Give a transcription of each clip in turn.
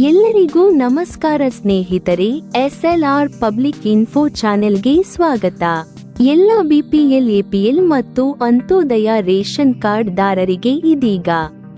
ಎಲ್ಲರಿಗೂ ನಮಸ್ಕಾರ ಸ್ನೇಹಿತರೆ, ಎಸ್ಎಲ್ಆರ್ ಪಬ್ಲಿಕ್ ಇನ್ಫೋ ಚಾನೆಲ್ಗೆ ಸ್ವಾಗತ. ಎಲ್ಲ ಬಿಪಿಎಲ್, ಎಪಿಎಲ್ ಮತ್ತು ಅಂತ್ಯೋದಯ ರೇಷನ್ ಕಾರ್ಡ್ ದಾರರಿಗೆ ಇದೀಗ,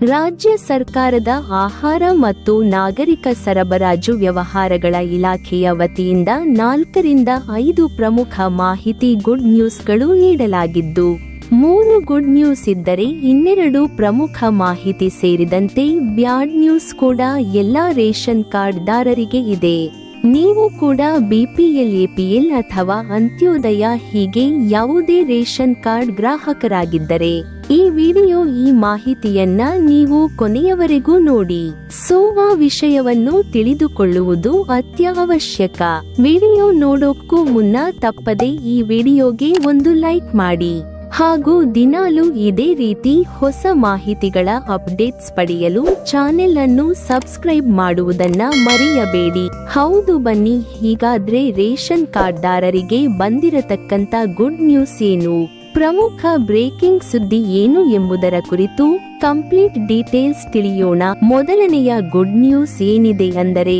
ರಾಜ್ಯ ಸರ್ಕಾರದ ಆಹಾರ ಮತ್ತು ನಾಗರಿಕ ಸರಬರಾಜು ವ್ಯವಹಾರಗಳ ಇಲಾಖೆಯ ವತಿಯಿಂದ ನಾಲ್ಕರಿಂದ ಐದು ಪ್ರಮುಖ ಮಾಹಿತಿ ಗುಡ್ ನ್ಯೂಸ್ಗಳು ನೀಡಲಾಗಿದ್ದು ಮೂರು ಗುಡ್ ನ್ಯೂಸ್ ಇದ್ದರೆ ಇನ್ನೆರಡು ಪ್ರಮುಖ ಮಾಹಿತಿ ಸೇರಿದಂತೆ ಬ್ಯಾಡ್ ನ್ಯೂಸ್ ಕೂಡ ಎಲ್ಲಾ ರೇಷನ್ ಕಾರ್ಡ್ ದಾರರಿಗೆ ಇದೆ. ನೀವು ಕೂಡ ಬಿಪಿಎಲ್ ಎಪಿಎಲ್ ಅಥವಾ ಅಂತ್ಯೋದಯ ಹೀಗೆ ಯಾವುದೇ ರೇಷನ್ ಕಾರ್ಡ್ ಗ್ರಾಹಕರಾಗಿದ್ದರೆ ಈ ವಿಡಿಯೋ, ಈ ಮಾಹಿತಿಯನ್ನ ನೀವು ಕೊನೆಯವರೆಗೂ ನೋಡಿ. ಸೋವಾ ವಿಷಯವನ್ನು ತಿಳಿದುಕೊಳ್ಳುವುದು ಅತ್ಯವಶ್ಯಕ. ವಿಡಿಯೋ ನೋಡೋಕ್ಕೂ ಮುನ್ನ ತಪ್ಪದೆ ಈ ವಿಡಿಯೋಗೆ ಒಂದು ಲೈಕ್ ಮಾಡಿ. ಹಾಗೂ ದಿನಾಲು ಇದೇ ರೀತಿ ಹೊಸ ಮಾಹಿತಿಗಳ ಅಪ್ಡೇಟ್ಸ್ ಪಡೆಯಲು ಚಾನೆಲ್ ಅನ್ನು ಸಬ್ಸ್ಕ್ರೈಬ್ ಮಾಡುವುದನ್ನ ಮರೆಯಬೇಡಿ. ಹೌದು ಬನ್ನಿ, ಹೀಗಾದ್ರೆ ರೇಷನ್ ಕಾರ್ಡ್ದಾರರಿಗೆ ಬಂದಿರತಕ್ಕಂತ ಗುಡ್ ನ್ಯೂಸ್ ಏನು? ಪ್ರಮುಖ ಬ್ರೇಕಿಂಗ್ ಸುದ್ದಿ ಏನು ಎಂಬುದರ ಕುರಿತು ಕಂಪ್ಲೀಟ್ ಡೀಟೇಲ್ಸ್ ತಿಳಿಯೋಣ. ಮೊದಲನೆಯ ಗುಡ್ ನ್ಯೂಸ್ ಏನಿದೆ ಅಂದರೆ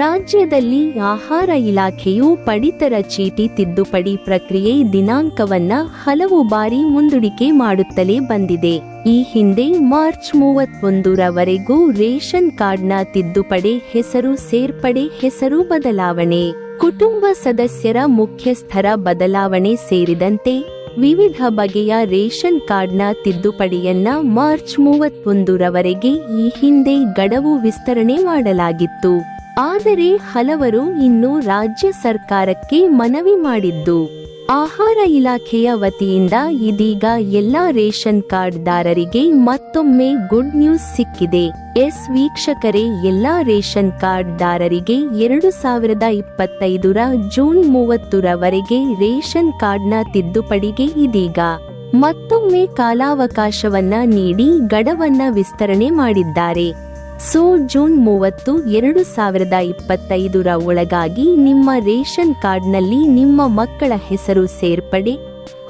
ರಾಜ್ಯದಲ್ಲಿ ಆಹಾರ ಇಲಾಖೆಯು ಪಡಿತರ ಚೀಟಿ ತಿದ್ದುಪಡಿ ಪ್ರಕ್ರಿಯೆ ದಿನಾಂಕವನ್ನ ಹಲವು ಬಾರಿ ಮುಂದೂಡಿಕೆ ಮಾಡುತ್ತಲೇ ಬಂದಿದೆ. ಈ ಹಿಂದೆ ಮಾರ್ಚ್ ಮೂವತ್ತೊಂದರವರೆಗೂ ರೇಷನ್ ಕಾರ್ಡ್ನ ತಿದ್ದುಪಡಿ ಹೆಸರು ಸೇರ್ಪಡೆ ಹೆಸರು ಬದಲಾವಣೆ, ಕುಟುಂಬ ಸದಸ್ಯರ ಮುಖ್ಯಸ್ಥರ ಬದಲಾವಣೆ ಸೇರಿದಂತೆ ವಿವಿಧ ಬಗೆಯ ರೇಷನ್ ಕಾರ್ಡ್ನ ತಿದ್ದುಪಡಿಯನ್ನ ಮಾರ್ಚ್ ಮೂವತ್ತೊಂದರವರೆಗೆ ಈ ಹಿಂದೆ ಗಡವು ವಿಸ್ತರಣೆ ಮಾಡಲಾಗಿತ್ತು. ಆದರೆ ಹಲವರು ಇನ್ನು ರಾಜ್ಯ ಸರ್ಕಾರಕ್ಕೆ ಮನವಿ ಮಾಡಿದ್ದು, ಆಹಾರ ಇಲಾಖೆಯ ವತಿಯಿಂದ ಇದೀಗ ಎಲ್ಲಾ ರೇಷನ್ ಕಾರ್ಡ್ದಾರರಿಗೆ ಮತ್ತೊಮ್ಮೆ ಗುಡ್ ನ್ಯೂಸ್ ಸಿಕ್ಕಿದೆ. ಎಸ್ ವೀಕ್ಷಕರೇ, ಎಲ್ಲಾ ರೇಷನ್ ಕಾರ್ಡ್ದಾರರಿಗೆ ಎರಡು ಸಾವಿರದ ಇಪ್ಪತ್ತೈದರ ಜೂನ್ ಮೂವತ್ತರವರೆಗೆ ರೇಷನ್ ಕಾರ್ಡ್ನ ತಿದ್ದುಪಡಿಗೆ ಇದೀಗ ಮತ್ತೊಮ್ಮೆ ಕಾಲಾವಕಾಶವನ್ನ ನೀಡಿ ಗಡವನ್ನ ವಿಸ್ತರಣೆ ಮಾಡಿದ್ದಾರೆ. ಸೊ ಜೂನ್ ಮೂವತ್ತು ಎರಡು ಸಾವಿರದ ಇಪ್ಪತ್ತೈದರ ಒಳಗಾಗಿ ನಿಮ್ಮ ರೇಷನ್ ಕಾರ್ಡ್ನಲ್ಲಿ ನಿಮ್ಮ ಮಕ್ಕಳ ಹೆಸರು ಸೇರ್ಪಡೆ,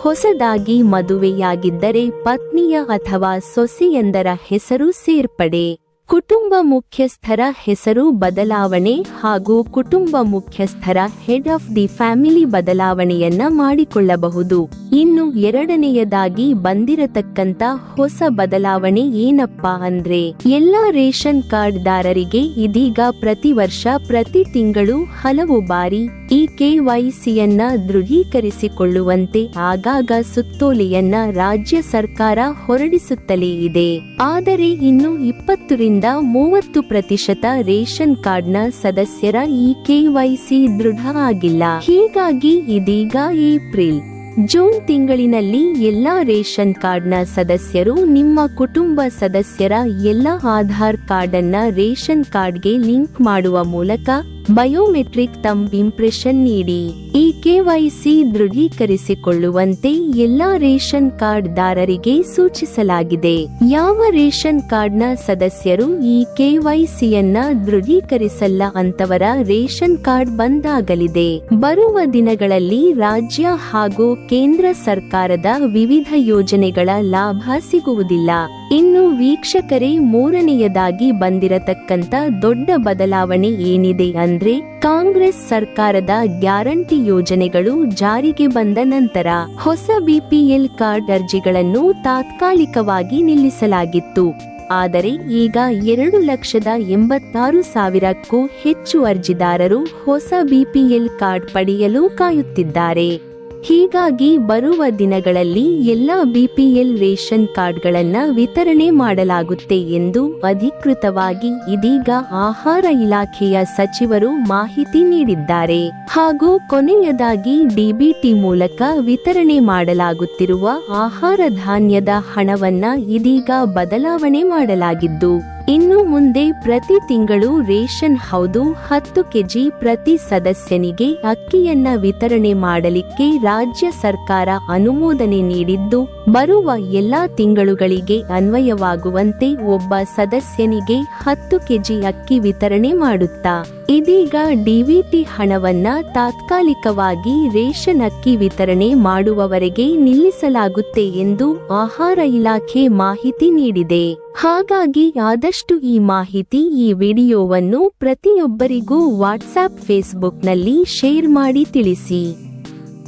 ಹೊಸದಾಗಿ ಮದುವೆಯಾಗಿದ್ದರೆ ಪತ್ನಿಯ ಅಥವಾ ಸೊಸೆಯಂದರ ಹೆಸರು ಸೇರ್ಪಡೆ, ಕುಟುಂಬ ಮುಖ್ಯಸ್ಥರ ಹೆಸರು ಬದಲಾವಣೆ ಹಾಗೂ ಕುಟುಂಬ ಮುಖ್ಯಸ್ಥರ ಹೆಡ್ ಆಫ್ ದಿ ಫ್ಯಾಮಿಲಿ ಬದಲಾವಣೆಯನ್ನ ಮಾಡಿಕೊಳ್ಳಬಹುದು. ಇನ್ನು ಎರಡನೆಯದಾಗಿ ಬಂದಿರತಕ್ಕಂತ ಹೊಸ ಬದಲಾವಣೆ ಏನಪ್ಪಾ ಅಂದ್ರೆ, ಎಲ್ಲಾ ರೇಷನ್ ಕಾರ್ಡ್ ದಾರರಿಗೆ ಇದೀಗ ಪ್ರತಿ ವರ್ಷ ಪ್ರತಿ ತಿಂಗಳು ಹಲವು ಬಾರಿ ಈ ಕೆವೈಸಿಯನ್ನ ದೃಢೀಕರಿಸಿಕೊಳ್ಳುವಂತೆ ಆಗಾಗ ಸುತ್ತೋಲೆಯನ್ನ ರಾಜ್ಯ ಸರ್ಕಾರ ಹೊರಡಿಸುತ್ತಲೇ ಇದೆ. ಆದರೆ ಇನ್ನು ಇಪ್ಪತ್ತರಿಂದ ಮೂವತ್ತು ಪ್ರತಿಶತ ರೇಷನ್ ಕಾರ್ಡ್ನ ಸದಸ್ಯರ ಈ ಕೆವೈಸಿ ದೃಢ ಆಗಿಲ್ಲ. ಹೀಗಾಗಿ ಇದೀಗ ಏಪ್ರಿಲ್ ಜೂನ್ ತಿಂಗಳಿನಲ್ಲಿ ಎಲ್ಲಾ ರೇಷನ್ ಕಾರ್ಡ್ನ ಸದಸ್ಯರು, ನಿಮ್ಮ ಕುಟುಂಬ ಸದಸ್ಯರ ಎಲ್ಲ ಆಧಾರ್ ಕಾರ್ಡ್ ಅನ್ನ ರೇಷನ್ ಕಾರ್ಡ್ಗೆ ಲಿಂಕ್ ಮಾಡುವ ಮೂಲಕ ಬಯೋಮೆಟ್ರಿಕ್ ತಂಬ್ ಇಂಪ್ರೆಷನ್ ನೀಡಿ. ಈ ಕೆವೈಸಿ ದೃಢೀಕರಿಸಿಕೊಳ್ಳುವಂತೆ ಎಲ್ಲಾ ರೇಷನ್ ಕಾರ್ಡ್ ದಾರರಿಗೆ ಸೂಚಿಸಲಾಗಿದೆ. ಯಾವ ರೇಷನ್ ಕಾರ್ಡ್ನ ಸದಸ್ಯರು ಈ ಕೆವೈಸಿಯನ್ನ ದೃಢೀಕರಿಸಲ್ಲ ಅಂತವರ ರೇಷನ್ ಕಾರ್ಡ್ ಬಂದಾಗಲಿದೆ. ಬರುವ ದಿನಗಳಲ್ಲಿ ರಾಜ್ಯ ಹಾಗೂ ಕೇಂದ್ರ ಸರ್ಕಾರದ ವಿವಿಧ ಯೋಜನೆಗಳ ಲಾಭ ಸಿಗುವುದಿಲ್ಲ. ಇನ್ನು ವೀಕ್ಷಕರೇ ಮೂರನೆಯದಾಗಿ ಬಂದಿರತಕ್ಕಂತ ದೊಡ್ಡ ಬದಲಾವಣೆ ಏನಿದೆ ಅಂದ್ರೆ ಕಾಂಗ್ರೆಸ್ ಸರ್ಕಾರದ ಗ್ಯಾರಂಟಿ ಯೋಜನೆಗಳು ಜಾರಿಗೆ ಬಂದ ನಂತರ ಹೊಸ ಬಿಪಿಎಲ್ ಕಾರ್ಡ್ ಅರ್ಜಿಗಳನ್ನು ತಾತ್ಕಾಲಿಕವಾಗಿ ನಿಲ್ಲಿಸಲಾಗಿತ್ತು. ಆದರೆ ಈಗ ಎರಡು ಲಕ್ಷದ ಎಂಬತ್ತಾರು ಸಾವಿರಕ್ಕೂ ಹೆಚ್ಚು ಅರ್ಜಿದಾರರು ಹೊಸ ಬಿಪಿಎಲ್ ಕಾರ್ಡ್ ಪಡೆಯಲು ಕಾಯುತ್ತಿದ್ದಾರೆ. ಹೀಗಾಗಿ ಬರುವ ದಿನಗಳಲ್ಲಿ ಎಲ್ಲ ಬಿಪಿಎಲ್ ರೇಷನ್ ಕಾರ್ಡ್ಗಳನ್ನು ವಿತರಣೆ ಮಾಡಲಾಗುತ್ತೆ ಎಂದು ಅಧಿಕೃತವಾಗಿ ಇದೀಗ ಆಹಾರ ಇಲಾಖೆಯ ಸಚಿವರು ಮಾಹಿತಿ ನೀಡಿದ್ದಾರೆ. ಹಾಗೂ ಕೊನೆಯದಾಗಿ ಡಿಬಿಟಿ ಮೂಲಕ ವಿತರಣೆ ಮಾಡಲಾಗುತ್ತಿರುವ ಆಹಾರ ಧಾನ್ಯದ ಹಣವನ್ನ ಇದೀಗ ಬದಲಾವಣೆ ಮಾಡಲಾಗಿದ್ದು ಇನ್ನು ಮುಂದೆ ಪ್ರತಿ ತಿಂಗಳು ರೇಷನ್ ಹೌದು ಹತ್ತು ಕೆಜಿ ಪ್ರತಿ ಸದಸ್ಯನಿಗೆ ಅಕ್ಕಿಯನ್ನ ವಿತರಣೆ ಮಾಡಲಿಕ್ಕೆ ರಾಜ್ಯ ಸರ್ಕಾರ ಅನುಮೋದನೆ ನೀಡಿದ್ದು ಬರುವ ಎಲ್ಲಾ ತಿಂಗಳುಗಳಿಗೆ ಅನ್ವಯವಾಗುವಂತೆ ಒಬ್ಬ ಸದಸ್ಯನಿಗೆ ಹತ್ತು ಕೆಜಿ ಅಕ್ಕಿ ವಿತರಣೆ ಮಾಡುತ್ತಾ. ಇದೀಗ ಡಿವಿಟಿ ಹಣವನ್ನ ತಾತ್ಕಾಲಿಕವಾಗಿ ರೇಷನ್ ಅಕ್ಕಿ ವಿತರಣೆ ಮಾಡುವವರೆಗೆ ನಿಲ್ಲಿಸಲಾಗುತ್ತೆ ಎಂದು ಆಹಾರ ಇಲಾಖೆ ಮಾಹಿತಿ ನೀಡಿದೆ. ಹಾಗಾಗಿ ಆದಷ್ಟು ಈ ಮಾಹಿತಿ ಈ ವಿಡಿಯೋವನ್ನು ಪ್ರತಿಯೊಬ್ಬರಿಗೂ ವಾಟ್ಸ್ಆಪ್ ಫೇಸ್ಬುಕ್ನಲ್ಲಿ ಶೇರ್ ಮಾಡಿ ತಿಳಿಸಿ.